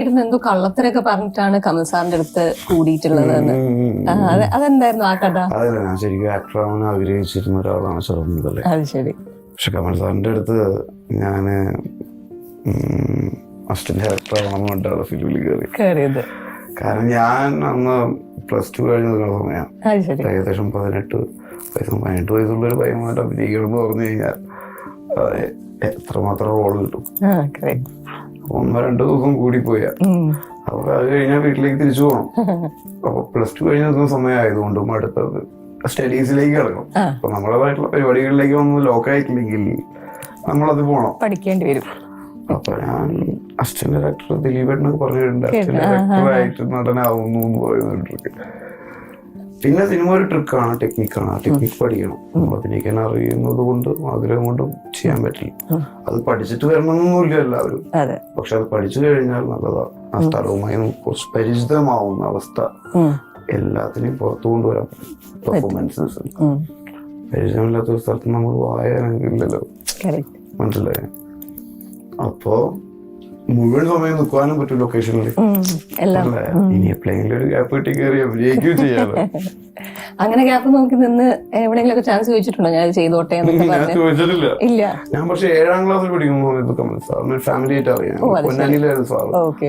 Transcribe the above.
ഇരുന്ന് എന്തോ കള്ളത്തരൊക്കെ പറഞ്ഞിട്ടാണ് കമൽ സാറിന്റെ അടുത്ത് കൂടിയിട്ടുള്ളത് അതെന്തായിരുന്നു ആ കഥ? അതല്ല ഞാൻ ശരിക്കും ആക്ടർ ആവാൻ ആഗ്രഹിച്ചിരുന്ന ഒരാളാണ് ചെറുപ്പം മുതലേ. അത് ശരി. പക്ഷെ കമൽ സാറിന്റെ അടുത്ത് ഞാൻ അസിസ്റ്റന്റ് ഡയറക്ടർ ആവണം പറഞ്ഞിട്ടാണ് ഫിലിമിൽ കയറി കേറിയത്. കാരണം ഞാൻ അന്ന് പ്ലസ് ടു കഴിഞ്ഞ് സമയമാണ് ഏകദേശം പതിനെട്ട് വയസ്സ് പതിനെട്ട് വയസ്സുള്ള ഒരു പയ്യന്മാരുടെ അഭിനയിക്കണം എന്ന് പറഞ്ഞു കഴിഞ്ഞാൽ എത്രമാത്രം റോൾ കിട്ടും. ഒന്നോ രണ്ടോ ദിവസം കൂടിപ്പോയ. അപ്പൊ അത് കഴിഞ്ഞാൽ വീട്ടിലേക്ക് തിരിച്ചു പോകണം അപ്പൊ പ്ലസ് ടു കഴിഞ്ഞ നിൽക്കുന്ന സമയമായതുകൊണ്ടും അടുത്തത് സ്റ്റഡീസിലേക്ക് കിടക്കണം. അപ്പൊ നമ്മളതായിട്ടുള്ള പരിപാടികളിലേക്ക് ഒന്ന് ലോക്കായിട്ടില്ലെങ്കിൽ നമ്മളത് പോകണം പഠിക്കേണ്ടി വരും. അപ്പൊ ഞാൻ അസിസ്റ്റന്റ് ഡയറക്ടർ ദിലീപേട്ടനൊക്കെ പറഞ്ഞിട്ടുണ്ട്. അസിസ്റ്റന്റ് ഡയറക്ടർ ആയിട്ട് നടനാവുന്നു എന്ന് പറയുന്നുണ്ട്. പിന്നെ സിനിമ ഒരു ട്രിക്കാണ് ടെക്നിക്കാണ് ആ ടെക്നിക്ക് പഠിക്കണം. നമ്മൾ അഭിനയിക്കാൻ അറിയുന്നത് കൊണ്ടും ആഗ്രഹം കൊണ്ടും ചെയ്യാൻ പറ്റില്ല. അത് പഠിച്ചിട്ട് വരണമെന്നൊന്നുമില്ല എല്ലാവരും. പക്ഷെ അത് പഠിച്ചു കഴിഞ്ഞാൽ നല്ലതാണ് ആ സ്ഥലവുമായി കുറച്ച് പരിചിതമാവുന്ന അവസ്ഥ. എല്ലാത്തിനെയും പുറത്തു കൊണ്ടുവരാൻ പെർഫോമൻസസ്. പരിചയമില്ലാത്ത ഒരു സ്ഥലത്ത് നമ്മൾ വായനയില്ലല്ലോ correct. മനസ്സിലായി? അപ്പോ മുഴുവൻ സമയം നിൽക്കാനും പറ്റും ലൊക്കേഷനിൽ ഇനി എപ്പോഴെങ്കിലും ഒരു ഗ്യാപ്പ് കിട്ടി കയറി അഭിനയിക്കുകയും ചെയ്യാലോ? അങ്ങനെ ഗ്യാപ്പ് നോക്കി നിന്ന് എവിടെയെങ്കിലും ചാൻസ് ചോദിച്ചിട്ടുണ്ടോ? ഞാൻ ചെയ്തോട്ടെ ചോദിച്ചിട്ടില്ല. ഇല്ല. ഞാൻ പക്ഷെ ഏഴാം ക്ലാസ്സിൽ പഠിക്കുമ്പോൾ സമയത്ത് കമൽ സാറിന് ഫാമിലി ആയിട്ട് അറിയാം. പൊന്നാനിയിലായിരുന്നു സാർ ഓക്കെ.